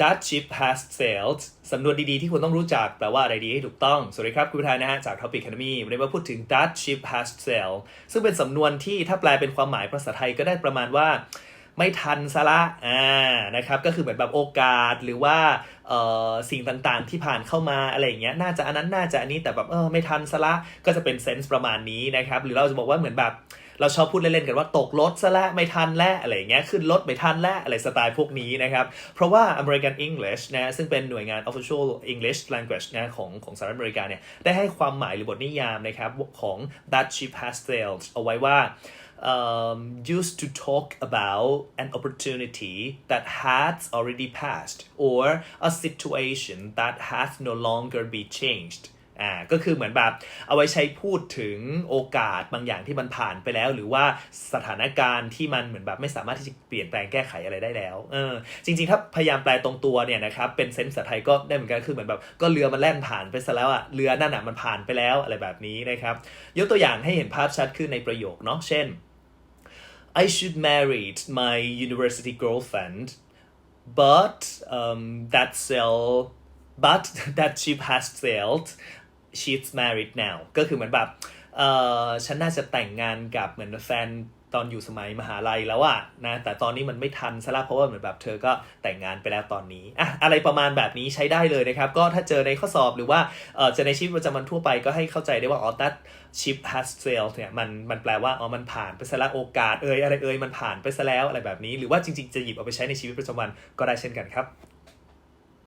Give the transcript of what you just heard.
that ship has sailed สำนวนดีๆที่คุณต้องรู้จักแปลว่าอะไรดีให้ถูกต้อง สวัสดีครับ คุณผู้ชานะฮะ จาก Topic Academy วันนี้มาพูดถึง that ship has sailed ซึ่งเป็นสำนวนที่ถ้าแปลเป็นความหมายภาษาไทยก็ได้ประมาณว่า ไม่ทันซะละ อ่า นะครับ ก็คือเหมือนแบบโอกาสหรือว่าเอ่อสิ่งต่างๆที่ผ่านเข้ามาอะไรอย่างเงี้ย น่าจะอันนั้น น่าจะอันนี้ แต่แบบ เออ ไม่ทันซะละ ก็จะเป็นเซนส์ประมาณนี้นะครับ หรือเราจะบอกว่าเหมือนแบบ เราชอบพูดเล่นๆกันว่าตกรถซะและไม่ทันและอะไรอย่างเงี้ยขึ้นรถไม่ทันและอะไรสไตล์พวกนี้นะครับ เพราะว่า American English นะซึ่งเป็นหน่วยงาน official English language นะของของสหรัฐอเมริกาเนี่ยได้ให้ความหมายหรือบทนิยามนะครับของ that ship has sailed เอาไว้ว่า um, used to talk about an opportunity that has already passed or a situation that has no longer be changed อ่าก็คือเหมือนแบบเอาไว้ใช้พูดถึงโอกาสบางอย่างที่มันผ่านไปแล้ว หรือว่าสถานการณ์ที่มันเหมือนแบบไม่สามารถที่จะเปลี่ยนแปลงแก้ไขอะไรได้แล้วเออจริงๆ ถ้าพยายามแปลตรงตัวเนี่ยนะครับเป็นเซนส์ภาษาไทยก็ได้เหมือนกันคือเหมือนแบบก็เรือมันแล่นผ่านไปซะแล้วอะเรือนั่นอะมันผ่านไปแล้วอะไรแบบนี้นะครับยกตัวอย่างให้เห็นภาพชัดขึ้นในประโยคเนาะเช่น I should marry my university girlfriend but um, that sail but that ship has sailed she's married now ก็คือเหมือนแบบเออฉันน่าจะแต่งงานกับเหมือนแฟนตอนอยู่สมัยมหาลัยแล้วอะนะแต่ตอนนี้มันไม่ทันซะละเพราะว่าเหมือนแบบเธอก็แต่งงานไปแล้วตอนนี้อะอะไรประมาณแบบนี้ใช้ได้เลยนะครับ ก็ถ้าเจอในข้อสอบหรือว่าเออจอในชีวิตประจำวันทั่วไปก็ให้เข้าใจได้ว่าอ๋อ that ship has sailed เนี่ยมันมันแปลว่าอ๋อมันผ่านไปซะละโอกาสเอ่ยอะไรเอ่ยมันผ่านไปซะแล้วอะไรแบบนี้ หรือว่าจริงๆจะหยิบเอาไปใช้ในชีวิตประจำวันก็ได้เช่นกันครับ